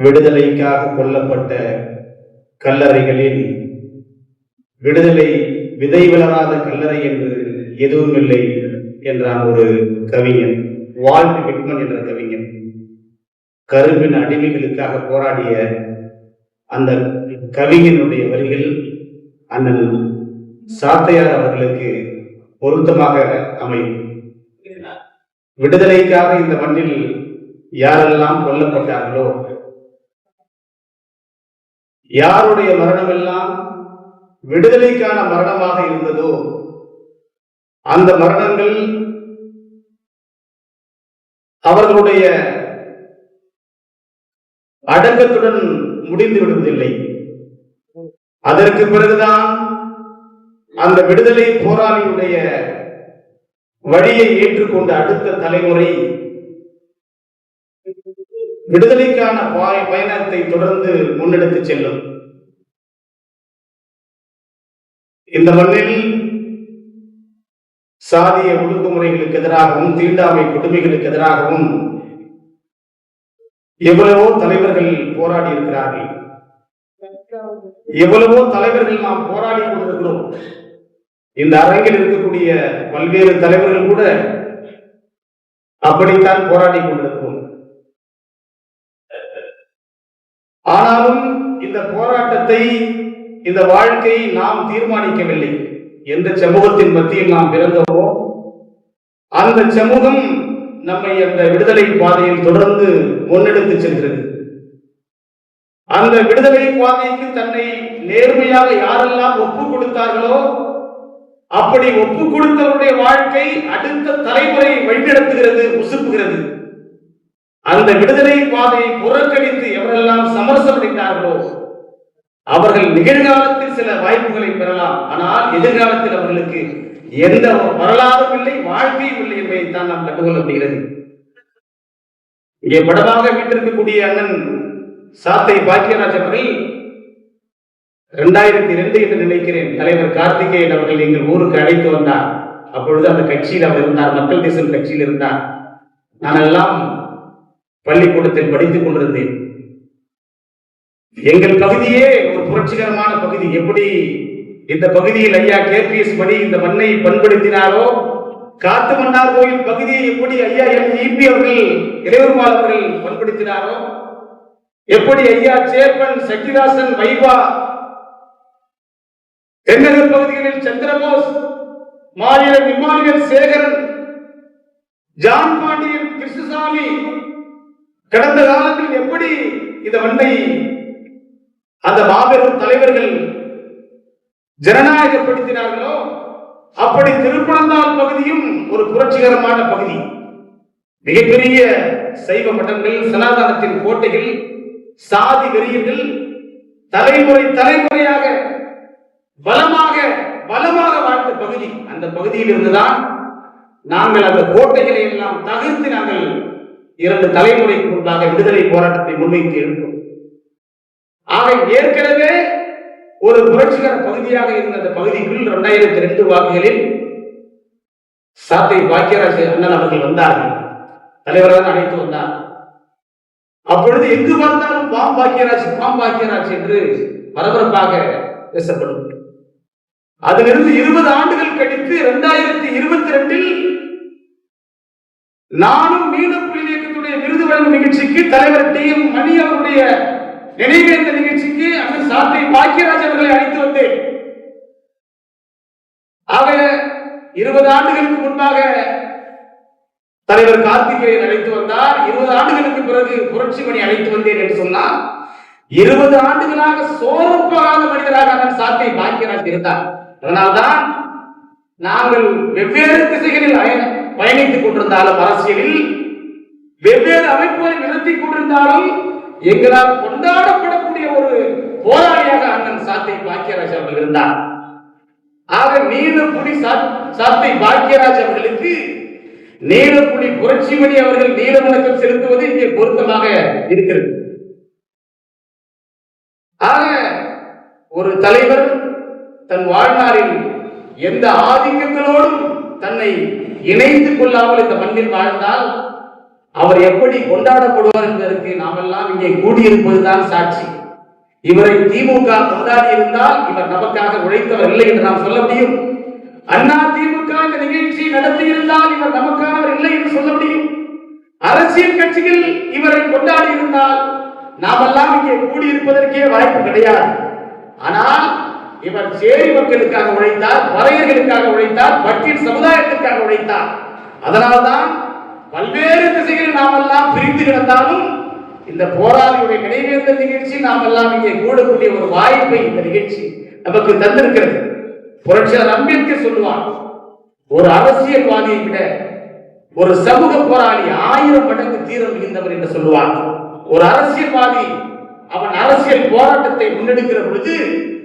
விடுதலைக்காக கொல்லப்பட்ட கல்லறைகளில் விடுதலை விதை விளராத கல்லறை என்று எதுவும் இல்லை என்றான் ஒரு கவிஞன் வால்ட் விட்மன் என்ற கவிஞன். கரும்பின் அடிமைகளுக்காக போராடிய அந்த கவிஞனுடைய வரிகள் அண்ணன் சாத்தையார் அவர்களுக்கு பொருத்தமாக அமையும். விடுதலைக்காக இந்த மண்ணில் யாரெல்லாம் கொல்லப்பட்டார்களோ யாருடைய மரணம் எல்லாம் விடுதலைக்கான மரணமாக இருந்ததோ அந்த மரணங்கள் அவர்களுடைய அடக்கத்துடன் முடிந்து விடுவதில்லை. அதற்கு பிறகுதான் அந்த விடுதலை போராளியுடைய வழியை ஏற்றுக்கொண்ட அடுத்த தலைமுறை விடுதலைக்கான பாய- பயணத்தை தொடர்ந்து முன்னெடுத்து செல்லும். இந்த மண்ணில் சாதிய ஒடுக்குமுறைகளுக்கு எதிராகவும் தீண்டாமை கொடுமைகளுக்கு எதிராகவும் எவ்வளவோ தலைவர்கள் போராடி இருக்கிறார்கள். எவ்வளவோ தலைவர்கள் நாம் போராடி கொண்டிருக்கிறோம். இந்த அரங்கில் இருக்கக்கூடிய பல்வேறு தலைவர்கள் கூட அப்படித்தான் போராடி கொண்டிருக்கிறோம். இந்த போராட்டத்தை இந்த வாழ்க்கையை நாம் தீர்மானிக்கவில்லை. எந்த சமூகத்தின் மத்தியில் நாம் பிறந்தவோ அந்த சமூகம் நம்மை அந்த விடுதலை பாதையில் தொடர்ந்து முன்னெடுத்து சென்றது. அந்த விடுதலை பாதைக்கு தன்னை நேர்மையாக யாரெல்லாம் ஒப்பு கொடுத்தார்களோ அப்படி ஒப்பு கொடுத்தவருடைய வாழ்க்கை அடுத்த தலைமுறை வழிநடத்துகிறது உசுப்புகிறது. அந்த விடுதலை பாதையை புறக்கணித்து எவரெல்லாம் சமரசமடைந்தார்களோ அவர்கள் நிகழ்காலத்தில் சில வாய்ப்புகளை பெறலாம். ஆனால் எதிர்காலத்தில் அவர்களுக்கு எந்த வரலாறும் இல்லை வாழ்க்கையும் இல்லை என்பதை தான் நாம் கண்டுகொள்ள முடிகிறது. இங்கே படமாக வீட்டிருக்கக்கூடிய அண்ணன் சாத்தை பாக்கியராஜ் அவர்கள் இரண்டாயிரத்தி ரெண்டு என்று நினைக்கிறேன். தலைவர் கார்த்திகேயன் அவர்கள் எங்கள் ஊருக்கு அழைத்து வந்தார். அப்பொழுது அந்த கட்சியில் அவர் இருந்தார் மக்கள் தேசம் கட்சியில் இருந்தார். நான் எல்லாம் பள்ளிக்கூடத்தில் படித்துக் கொண்டிருந்தேன். எங்கள் பகுதியே புரட்சிகரமான பகுதி. எப்படி இந்த பகுதியில் ஐயா கேபிஎஸ் மணி இந்த மண்ணை பண்படுத்தினாரோ காத்து மன்னார் கோயில் பகுதியை எப்படி ஐயா எம் இபி அவர்கள் இளையருமாள் அவர்கள் பண்படுத்தினாரோ எப்படி ஐயா சேர்மன் சக்திதாசன் வைபா தென்னகர் பகுதிகளில் சந்திரபோஸ் மாநில விமானிகள் சேகரன் ஜான் பாண்டியன் கிருஷ்ணசாமி கடந்த காலத்தில் எப்படி இந்த மண்ணை அந்த மாபெரும் தலைவர்கள் ஜனநாயகப்படுத்தினார்களோ? அப்படி திருப்பனந்தாள் பகுதியும் ஒரு புரட்சிகரமான பகுதி. மிகப்பெரிய சைவ மட்டங்கள் சனாதனத்தின் கோட்டைகள் சாதி வெறியர்கள் தலைமுறை தலைமுறையாக பலமாக பலமாக வாழ்ந்த பகுதி. அந்த பகுதியில் இருந்துதான் நாங்கள் அந்த கோட்டைகளை எல்லாம் தகர்த்து நாங்கள் இரண்டு தலைமுறைக்கு முன்பாக விடுதலை போராட்டத்தை முன்வைத்து எடுத்தோம் ஆக ஏற்கனவே ஒரு புரட்சிகர பகுதியாக இருந்த அந்த பகுதிக்குள் இரண்டாயிரத்தி ரெண்டு வாக்குகளில் சாத்தை பாக்கியராஜ் அண்ணன் அவர்கள் வந்தார்கள். தலைவராக அழைத்து வந்தார். அப்பொழுது எங்கு பார்த்தாலும் பாம் பாக்கியராஜ் பாம் பாக்கியராஜ் என்று பரபரப்பாக பேசப்படும். அதிலிருந்து இருபது ஆண்டுகள் கழித்து இரண்டாயிரத்தி இருபத்தி ரெண்டில் நானும் மீண்டும் இயக்கத்துடைய விருது வழங்கும் நிகழ்ச்சிக்கு தலைவர் டி எம் மணி அவருடைய நினைவேந்த நிகழ்ச்சிக்கு அண்ணன் சாத்தை பாக்கியராஜ் அவர்களை அழைத்து வந்தேன். ஆக இருபது ஆண்டுகளுக்கு முன்பாக தலைவர் கார்த்திகேயன் அழைத்து வந்தார். இருபது ஆண்டுகளுக்கு பிறகு புரட்சி மணி அழைத்து வந்தேன் என்று சொன்னார் இருபது ஆண்டுகளாக சோர்வாத மனிதராக அண்ணன் சாத்தை பாக்கியராஜ் இருந்தார். அதனால்தான் நாங்கள் வெவ்வேறு திசைகளில் பயணித்துக் கொண்டிருந்தாலும் அரசியலில் வெவ்வேறு அமைப்புகளை நிறுத்திக் கொண்டிருந்தாலும் எங்களால் கொண்டாடப்படக்கூடிய ஒரு போராளியாக அண்ணன் சாத்தை பாக்கியராஜ் அவர்கள் இருந்தார். ஆக நீலப்புலி சாத்தை பாக்கியராஜ் அவர்களுக்கு நீலப்புலி புரட்சிமணி அவர்கள் நீல வணக்கம் செலுத்துவது இங்கே பொருத்தமாக இருக்கிறது. ஆக ஒரு தலைவர் தன் வாழ்நாளில் எந்த ஆதிக்கங்களோடும் தன்னை இணைத்துக் கொள்ளாமல் இந்த மண்ணில் வாழ்ந்தால் அவர் எப்படி கொண்டாடப்படுவார் என்பதற்கு நாமெல்லாம் இங்கே கூடியிருப்பதுதான் சாட்சி. இவரை திமுக கொண்டாடி இருந்தால் இவர் நமக்காக உழைத்தவர் இல்லை என்று நாம் சொல்ல முடியும். அண்ணா திமுக இந்த நிகழ்ச்சி நடத்தி இருந்தால் இவர் நமக்கானவர் இல்லை என்று சொல்ல முடியும். அரசியல் கட்சிகள் இவரை கொண்டாடி இருந்தால் நாமெல்லாம் இங்கே கூடியிருப்பதற்கே வாய்ப்பு கிடையாது. ஆனால் இவர் சேரி மக்களுக்காக உழைத்தார் வரையர்களுக்காக உழைத்தார் பட்டியல் சமுதாயத்திற்காக உழைத்தார். அதனால்தான் பல்வேறு திசைகளில் நாமெல்லாம் பிரிந்து கிடந்தாலும் இந்த போராளியுடைய நினைவேந்த நிகழ்ச்சி நாம் எல்லாம் இங்கே கூடக்கூடிய ஒரு வாய்ப்பை இந்த நிகழ்ச்சி நமக்கு தந்திருக்கிறது. புரட்சியாளர் அம்பேத்கர் சொல்லுவார் ஒரு அரசியல்வாதியை விட ஒரு சமூக போராளி ஆயிரம் மடங்கு தீரம் மிகுந்தவர் என்று சொல்லுவார். ஒரு அரசியல்வாதி அவன் அரசியல் போராட்டத்தை முன்னெடுக்கிற பொழுது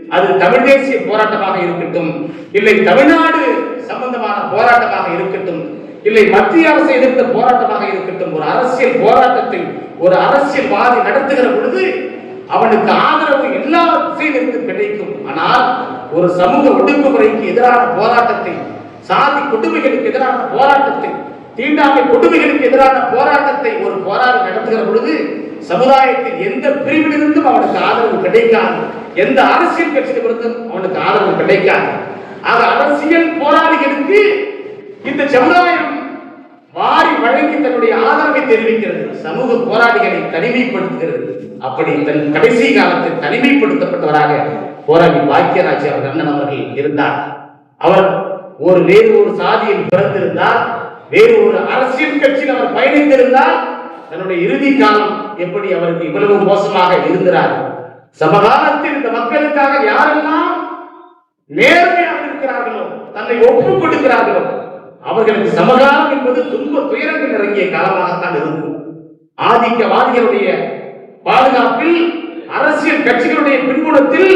அது தமிழ் தேசிய போராட்டமாக இருக்கட்டும் இல்லை தமிழ்நாடு சம்பந்தமான போராட்டமாக இருக்கட்டும் இல்லை மத்திய அரசை எதிர்த்த போராட்டமாக இருக்கட்டும். ஒரு அரசியல் போராட்டத்தை ஒரு அரசியல்வாதி நடத்துகிற பொழுது அவனுக்கு ஆதரவு எல்லா இருந்து கிடைக்கும். ஆனால் ஒரு சமூக ஒடுக்குமுறைக்கு எதிரான போராட்டத்தை சாதி கொடுமைகளுக்கு எதிரான போராட்டத்தை தீண்டாமை கொடுமைகளுக்கு எதிரான போராட்டத்தை ஒரு போராளி நடத்துகிற பொழுது சமுதாயத்தின் எந்த பிரிவிலிருந்தும் அவனுக்கு ஆதரவு கிடைக்காது. எந்த அரசியல் கட்சியிலிருந்தும் அவனுக்கு ஆதரவு கிடைக்காது. ஆக அரசியல் போராளிகளுக்கு இந்த சமுதாயம் வாரி வழங்கி தன்னுடைய ஆதரவை தெரிவிக்கிறது. சமூக போராளிகளை தனிமைப்படுத்துகிறது. அப்படி தன் கடைசி காலத்தில் தனிமைப்படுத்தப்பட்டவராக போராளி பாக்கியராஜ் அவர் அண்ணன் அவர்கள் இருந்தார். அவர் ஒரு வேறு ஒரு சாதியில் பிறந்திருந்தார். வேறு ஒரு அரசியல் கட்சியில் அவர் பயணித்திருந்தால் தன்னுடைய இறுதி காலம் எப்படி அவருக்கு இவ்வளவு மோசமாக இருந்தார் சமகாலத்தில் இந்த மக்களுக்காக யாரெல்லாம் நேர்மையாக இருக்கிறார்களோ தன்னை ஒப்புக் கொடுக்கிறார்களோ அவர்களுக்கு சமகாலம் என்பது துன்ப துயரங்கள் இறங்கிய காலமாகத்தான் இருக்கும். ஆதிக்கவாதிகளுடைய பாதுகாப்பில் அரசியல் கட்சிகளுடைய பின்புலத்தில்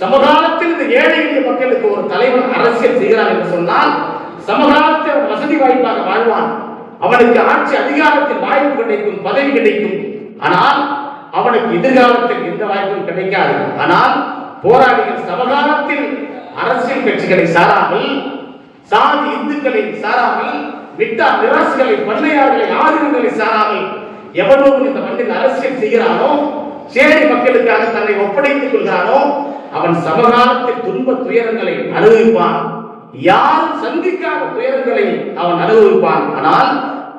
சமகாலத்தில் இந்த ஏழை எளிய மக்களுக்கு ஒரு தலைவன் அரசியல் செய்கிறார் என்று சொன்னால் சமகாலத்தில் வசதி வாய்ப்பாக வாழ்வான். அவனுக்கு ஆட்சி அதிகாரத்தில் வாய்ப்பு கிடைக்கும் பதவி கிடைக்கும். ஆனால் அவனுக்கு எதிர்காலத்தில் எந்த வாய்ப்பும் கிடைக்காது. ஆனால் போராளிகள் சமகாலத்தில் அரசியல் கட்சிகளை சாராமல் சாதி இந்துக்களை சாராமல் விட்டா நிராசுகளை பண்ணையார்களை ஆதினங்களை சாராமல் எவனோடு இந்த மண்ணில் அரசியல் செய்கிறானோ சேரி மக்களுக்காக தன்னை ஒப்படைத்துக் கொள்கிறானோ அவன் சமகாலத்தில் துன்ப துயரங்களை அனுபவிப்பான். யார் சந்திக்காத துயரங்களை அவன் அனுபவிப்பான்? ஆனால்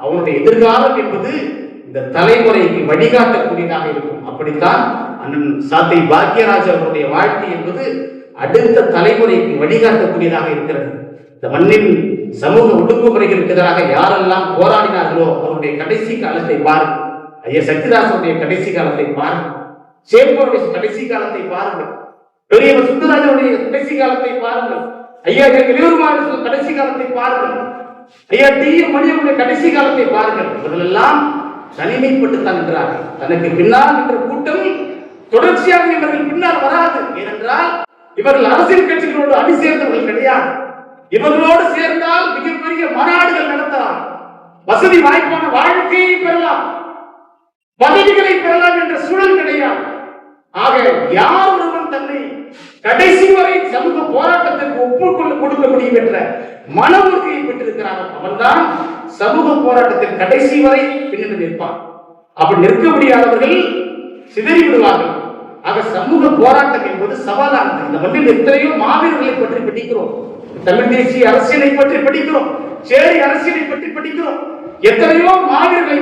அவனுடைய எதிர்காலம் என்பது இந்த தலைமுறைக்கு வழிகாட்டக்கூடியதாக இருக்கும். அப்படித்தான் அண்ணன் சாத்தை பாக்கியராஜ் அவருடைய வாழ்க்கை என்பது அடுத்த தலைமுறைக்கு வழிகாட்டக்கூடியதாக இருக்கிறது. இந்த மண்ணின் சமூக ஒடுக்குமுறைகளுக்கு எதிராக யாரெல்லாம் போராடினார்களோ அவருடைய கடைசி காலத்தை பாருங்கள் ஐயா சக்திதாசனுடைய கடைசி காலத்தை பாரு. சேப்பருடைய கடைசி காலத்தை பாருங்கள். பெரியவர் சுந்தராஜனுடைய கடைசி காலத்தை பாருங்கள். ஐயா இளையூர் கடைசி காலத்தை பாருங்கள். ஐயா டி. எம். மணியனுடைய கடைசி காலத்தை பாருங்கள். இவர்களெல்லாம் தனிமைப்பட்டு தங்கிறார்கள் தனக்கு பின்னால் என்ற கூட்டம் தொடர்ச்சியாக இவர்கள் பின்னால் வராது. ஏனென்றால் இவர்கள் அரசியல் கட்சிகளோடு அணி சேர்ந்தவர்கள் கிடையாது. இவர்களோடு சேர்ந்தால் மிகப்பெரிய மாநாடுகள் நடத்தலாம். வசதி வாய்ப்பான வாழ்க்கையை பெறலாம். பதவிகளை பெறலாம் என்ற சூழல் கிடையாது. ஆக யார் ஒருவன் தன்னை கடைசி வரை சமூக போராட்டத்திற்கு ஒப்புக்கொள்ள கொடுக்க முடியும் என்ற மன உறுதியை பெற்றிருக்கிறான் அவன்தான் சமூக போராட்டத்தின் கடைசி வரை பின்னணி நிற்பான். அப்படி நிற்க முடியாதவர்கள் சிதறி விடுவார்கள். ஆக சமூக போராட்டம் என்பது சவாலானது. இந்த மண்ணில் எத்தனையோ மாவீரர்களை பற்றி பிடிக்கிறோம் தமிழ் தேசிய அரசியலை பற்றி படிக்கிறோம். சேரி அரசியலை பற்றி படிக்கிறோம். எத்தனையோ மாவீரர்களை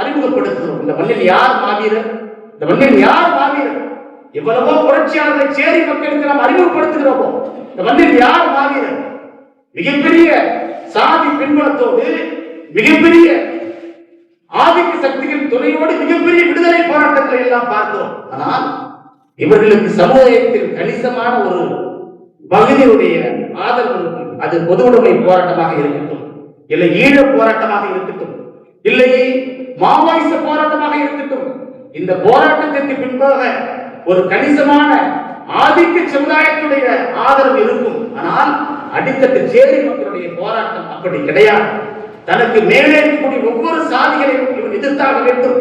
அறிமுகப்படுத்துகிறோம். இந்த மண்ணில் யார் மாவீரர்? இந்த மண்ணில் யார் மாவீரர்? எவ்வளவோ புரட்சியாளர்களை சேரி மக்களுக்கு நாம் அறிமுகப்படுத்துகிறோமோ. இந்த மண்ணில் யார் மாவீரர்? மிகப்பெரிய சாதி பின்பலத்தோடு மிகப்பெரிய ஆதிக்க சக்திகள் துணையோடு மிகப்பெரிய விடுதலை போராட்டங்களை எல்லாம் பார்க்கிறோம் ஆனால் இவர்களுக்கு சமுதாயத்தில் கணிசமான ஒரு பகுதியுடைய ஆதரவு இருக்கு. அது பொது உடைமை போராட்டமாக இருக்கட்டும் இல்லை ஈழ போராட்டமாக இருக்கட்டும் இல்லை மாவோயிச போராட்டமாக இருக்கட்டும் இந்த போராட்டத்திற்கு பின்பாக ஒரு கணிசமான ஆதிக்க சமுதாயத்துடைய ஆதரவு இருக்கும். ஆனால் அடித்தட்டு சேரி மக்களுடைய போராட்டம் அப்படி கிடையாது. தனக்கு மேலே இருக்கக்கூடிய ஒவ்வொரு சாதிகளையும் இவன் எதிர்த்தாக வேண்டும்.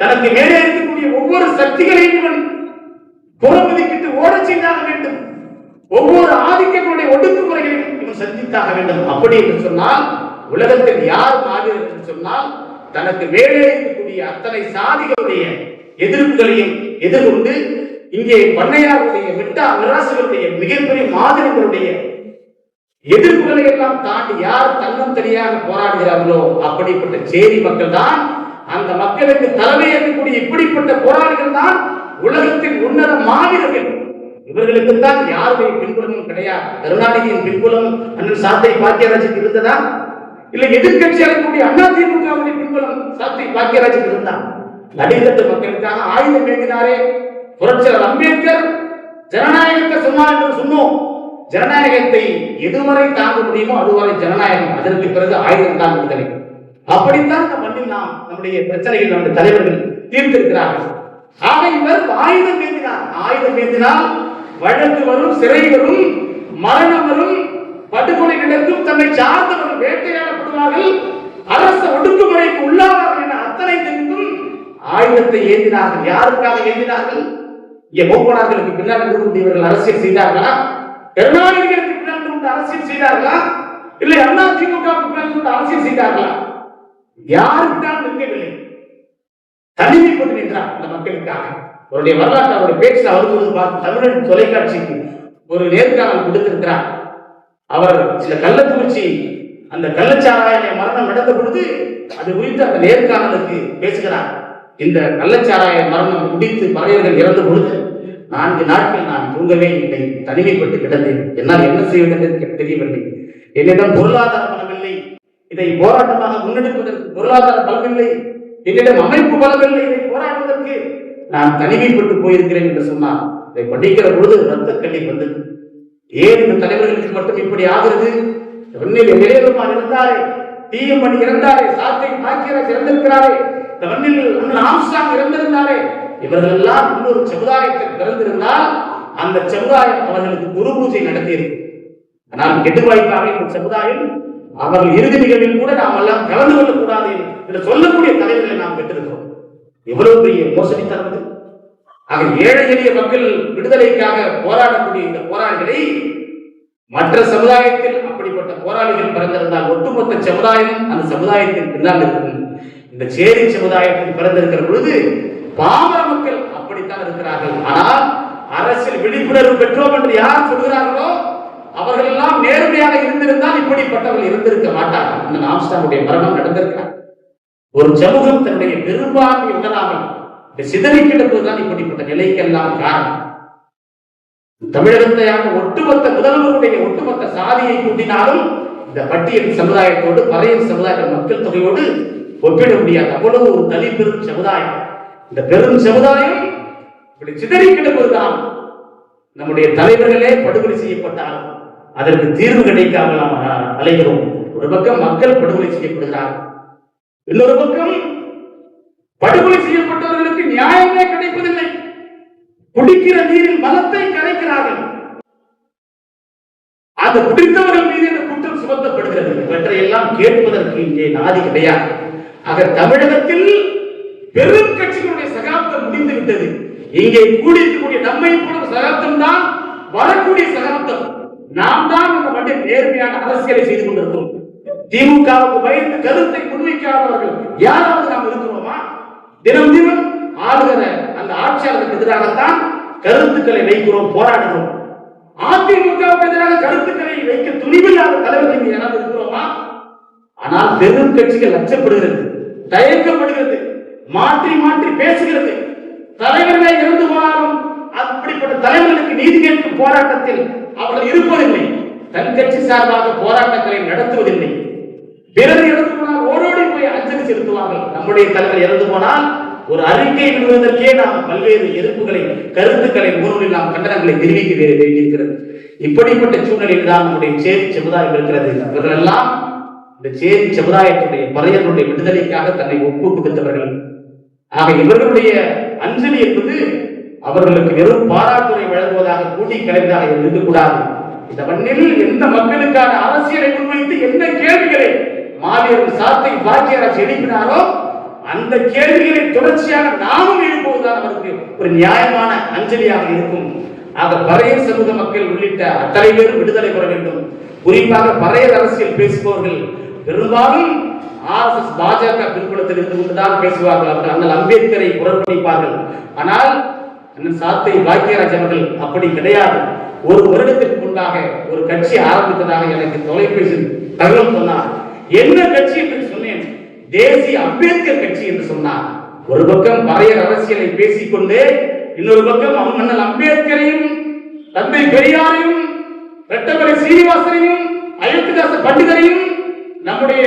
தனக்கு மேலே இருக்கக்கூடிய ஒவ்வொரு சக்திகளையும் இவன் புறமதிக்கிட்டு ஓடச் செய்தாக வேண்டும். ஒவ்வொரு ஒடுக்குமுறைகளையும் இவன் சந்தித்தாக வேண்டும். அப்படி என்று சொன்னால் உலகத்தில் யார் மாவீரர் என்று சொன்னால் தனக்கு வேலை இருக்கக்கூடிய அத்தனை சாதிகளுடைய எதிர்ப்புகளையும் எதிர்கொண்டு இங்கே பண்ணையாருடைய விட்டா மிராசுகளுடைய மிகப்பெரிய மாதிரிகளுடைய எதிர்ப்புகளை எல்லாம் தாண்டி யார் தன்னம் தெரியாக போராடுகிறார்களோ அப்படிப்பட்ட சேரி மக்கள் தான் அந்த மக்களுக்கு தலைமை இருக்கக்கூடிய இப்படிப்பட்ட போராளிகள் தான் உலகத்தின் உன்னத மாவீரர்கள். இவர்களுக்கு தான் யாருடைய பின்புலமும் கிடையாது. கருணாநிதியின் பின்புலம் அண்ணன் சாத்தை பாக்கியராஜுக்கு இருந்ததா? இல்ல எதிர்கட்சி அழைக்கக்கூடிய அண்ணா திமுகவுடைய பின்புலம் சாத்தை பாக்கியராஜுக்கு இருந்தா நடிகத்து மக்களுக்காக ஆயுதம் ஏற்றினாரே புரட்சியாளர் அம்பேத்கர் ஜனநாயகத்தை சொன்னார் என்று சொன்னோம். ஜனநாயகத்தை எதுவரை தாங்க முடியுமோ அதுவரை ஜனநாயகம் அதற்கு பிறகு ஆயுதம் தான் விடுதலை அப்படித்தான் இந்த மண்ணில் நாம் நம்முடைய பிரச்சனைகள் நம்முடைய தலைவர்கள் தீர்த்திருக்கிறார்கள். ஆக இவர் ஆயுதம் ஏந்தினார். ஆயுதம் ஏந்தினால் வழக்கு வரும் சிறை வரும் மரணம் வரும் படுகொலை நடக்கும் தன்னை சார்ந்தவர்கள் வேட்டையாடப்படுவார்கள் அரச ஒடுக்குமுறைக்கு உள்ளாவார்கள் என அத்தனை தெரிந்தும் ஆயுதத்தை ஏந்தினார்கள். யாருக்காக ஏந்தினார்கள்? இங்கே மூப்பனார்களுக்கு பின்னால் இருக்கக்கூடியவர்கள் அரசியல் செய்தார்களா? கருணாநிதிகளுக்கு பின்னால் இருந்து அரசியல் செய்தார்களா? இல்லை அண்ணா திமுக பின்னால் இருந்து அரசியல் செய்தார்களா? யாருக்காக நிற்கவில்லை. தனிமைப்பட்டு நின்றார் அந்த மக்களுக்காக. அவருடைய வரலாற்று அவருடைய பேச்சில் வந்து பார்த்து தமிழன் தொலைக்காட்சிக்கு ஒரு நேர்காணல் கொடுத்திருக்கிறார். அவர் சில கள்ளக்குறிச்சி அந்த கள்ளச்சாராய மரணம் நடந்த பொழுது அது குறித்து அந்த நேர்காணலுக்கு பேசுகிறார். இந்த கள்ளச்சாராய மரணம் குடித்து பறையர்கள் இறந்த பொழுது நான்கு நாட்கள் நான் தூங்கவே இல்லை தனிமைப்பட்டு கிடந்தேன். என்னால் என்ன செய்வது என்று தெரியவில்லை. என்னிடம் பொருளாதார பலம் இல்லை. இதை போராட்டமாக முன்னெடுப்பதற்கு பொருளாதார பலம் இல்லை என்னிடம் அமைப்பு பலமில்லை. இல்லை இதை போராடுவதற்கு நான் தனிமைப்பட்டு போயிருக்கிறேன் என்று சொன்னார் இதை படிக்கிற பொழுது ரத்த கண்ணி வந்தது. ஏன் இந்த தலைவர்களுக்கு மட்டும் இப்படி ஆகிறது? மண்ணில் இளையருமான் இருந்தாரே டிஎம் இறந்தாரே சாத்தை பாக்கியராஜ் இறந்திருக்கிறாரே இந்த மண்ணில் அண்ணன் ஆம்ஸ்டாங் இறந்திருந்தாரே இவர்கள் எல்லாம் இன்னொரு சமுதாயத்தில் பிறந்திருந்தால் அந்த சமுதாயம் அவர்களுக்கு குரு பூஜை நடத்தியிருக்கும் ஆனால் கெட்டுவாய்ப்பாக இந்த சமுதாயம் அவர்கள் இறுதி நிகழ்வில் கூட நாம் எல்லாம் கலந்து கொள்ளக்கூடாது என்று சொல்லக்கூடிய தலைவர்களை நாம் பெற்றிருக்கிறோம். எவ்வளவு பெரிய மோசடித்தனம் இது? ஆக ஏழை எளிய மக்கள் விடுதலைக்காக போராடக்கூடிய இந்த போராளிகளை மற்ற சமுதாயத்தில் அப்படிப்பட்ட போராளிகள் பிறந்திருந்தால் ஒட்டுமொத்த சமுதாயம் அந்த சமுதாயத்தின் பின்னால் இருக்கும். இந்த சேரி சமுதாயத்தில் பிறந்திருக்கிற பொழுது பாமர மக்கள் அப்படித்தான் இருக்கிறார்கள். ஆனால் அரசியல் விழிப்புணர்வு பெற்றோம் என்று யார் சொல்கிறார்களோ அவர்கள் எல்லாம் நேர்மையாக இருந்திருந்தால் இப்படிப்பட்டவர்கள் இருந்திருக்க மாட்டார்கள். இந்த ஆம்ஸ்டாமுடைய மரணம் நடந்திருக்கிறார் ஒரு சமூகம் தன்னுடைய பெரும்பான்மை உணராமல் சிதறி கிடப்பதுதான் இப்படிப்பட்ட நிலைக்கெல்லாம் காரணம். தமிழகத்தை ஒட்டுமொத்த முதல்வருடைய ஒட்டுமொத்த சாதியை கூட்டினாலும் இந்த பட்டியல் சமுதாயத்தோடு பழைய சமுதாய மக்கள் தொகையோடு ஒப்பிட முடியாது அவ்வளவு ஒரு தனி பெரும் சமுதாயம். இந்த பெரும் சமுதாயம் இப்படி சிதறி கிடப்பதுதான் நம்முடைய தலைவர்களே படுகொலை செய்யப்பட்டாலும் அதற்கு தீர்வு கிடைக்காமல் நாம் அலைகிறோம். ஒரு பக்கம் மக்கள் படுகொலை செய்யப்படுகிறார்கள். இன்னொரு பக்கம் படுகொலை செய்யப்பட்டவர்களுக்கு நியாயமே கிடைப்பதில்லை. குடிக்கிற நீரில் மலத்தை கரைக்கிறார்கள். அந்த குடித்தவர்கள் மீது இந்த குற்றம் சுமத்தப்படுகிறது. இவற்றையெல்லாம் கேட்பதற்கு இங்கே நாதி கிடையாது. ஆக தமிழகத்தில் பெரும் கட்சிகளுடைய சகாப்தம் முடிந்து விட்டது. இங்கே கூடியிருக்கக்கூடிய நம்மை போன சகாப்தம் தான் வரக்கூடிய சகாப்தம். நாம் தான் அந்த மண்ணில் நேர்மையான அரசியலை செய்து கொண்டிருக்கிறோம். திமுகவுக்கு பயந்து கருத்தை முன்வைக்காதவர்கள் யாராவது நாம் இருக்கிறோமா? தினம் தினம் ஆளுகிற அந்த ஆட்சியாளருக்கு எதிராகத்தான் கருத்துக்களை வைக்கிறோம் போராடுகிறோம். அதிமுகவுக்கு எதிராக கருத்துக்களை வைக்க துணிவில்லாத தலைவர்கள் இங்கே யாராவது இருக்கிறோமா? ஆனால் பெரும் கட்சிகள் அச்சப்படுகிறது தயக்கப்படுகிறது மாற்றி மாற்றி பேசுகிறது. தலைவர்களை இறந்து போனாலும் அப்படிப்பட்ட தலைவர்களுக்கு நீதி கேட்கும் போராட்டத்தில் அவர்கள் இருப்பதில்லை. தன் கட்சி சார்பாக போராட்டங்களை நடத்துவதில்லை. பிறர் இறந்து போனால் ஓடோடி போய் அஞ்சலி செலுத்துவார்கள். நம்முடைய தலைவர் இறந்து போனால் ஒரு அறிக்கை விடுவதற்கே நாம் பல்வேறு எதிர்ப்புகளை கருத்துக்களை ஊரில் நாம் கண்டனங்களை தெரிவிக்க வேண்டியிருக்கிறது இப்படிப்பட்ட சூழ்நிலையில் தான் நம்முடைய சேரி சமுதாயம் இருக்கிறது. இவர்களெல்லாம் இந்த சேரி சமுதாயத்துடைய பறையனுடைய விடுதலைக்காக தன்னை ஒப்பு கொடுத்தவர்கள் ஆக இவர்களுடைய அஞ்சலி என்பது அவர்களுக்கு வெறும் பாராட்டுரை வழங்குவதாக கூட்டி கலைவதாக இருக்கக்கூடாது. இந்த மண்ணில் எந்த மக்களுக்கான அரசியலை முன்வைத்து என்ன கேள்விகளை மாவீரன் சாத்தை பாக்கியராஜ் எழுப்பினாரோ அந்த கேள்விகளை தொடர்ச்சியாக நாமும் எழுப்புவதுதான் அவருக்கு ஒரு நியாயமான அஞ்சலியாக இருக்கும். ஆக பறைய சமூக மக்கள் உள்ளிட்ட அத்தனை பேரும் விடுதலை பெற வேண்டும். குறிப்பாக பறைய அரசியல் பேசுபவர்கள் பெரும்பாலும் ஆர்எஸ்எஸ் பாஜக பின்புலத்தில் இருந்து கொண்டுதான் பேசுவார்கள். அவர்கள் அண்ணல் அம்பேத்கரை புறக்கணிப்பார்கள். ஆனால் அண்ணன் சாத்தை பாக்கியராஜ் அவர்கள் அப்படி கிடையாது. ஒரு வருடத்திற்கு முன்பாக ஒரு கட்சி ஆரம்பித்ததாக எனக்கு தொலைபேசி தகவல் சொன்னார். என்ன கட்சி என்று சொன்னேன்? தேசிய அம்பேத்கர் கட்சி என்று சொன்னார். ஒரு பக்கம் பறையர் அரசியலை பேசிக்கொண்டு இன்னொரு பக்கம் அண்ணல் அம்பேத்கரையும் தந்தை பெரியாரையும் ரெட்டமலை சீனிவாசனையும் அயோத்திதாச பண்டிதரையும் நம்முடைய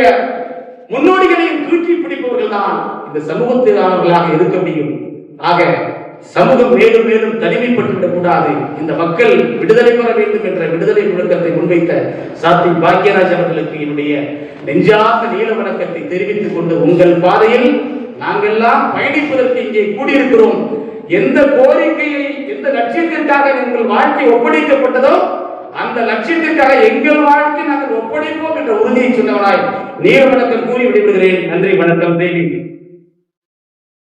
முன்னோடிகளையும் தூக்கி பிடிப்பவர்கள் தான் இந்த சமூகத்திலானவர்களாக இருக்க முடியும். ஆக சமூகம் மேலும் மேலும் தனிமைப்பட்டுவிடக் கூடாது. இந்த மக்கள் விடுதலை பெற வேண்டும் என்ற விடுதலை முழக்கத்தை முன்வைத்த சாத்தி பாக்யராஜ் அவர்களுக்கு என்னுடைய நெஞ்சார்ந்த நீல வணக்கத்தை தெரிவித்துக் கொண்டு உங்கள் பாதையில் நாங்கெல்லாம் பயணிப்பதற்கு இங்கே கூடியிருக்கிறோம். எந்த கோரிக்கையை எந்த லட்சியத்திற்காக எங்கள் வாழ்க்கை ஒப்படைக்கப்பட்டதோ அந்த லட்சியத்திற்காக எங்கள் வாழ்க்கை நாங்கள் ஒப்படைப்போம் என்ற உறுதியை சொன்னவனாய் நீல வணக்கம் கூறி விடைபெறுகிறேன். நன்றி வணக்கம். தேவி.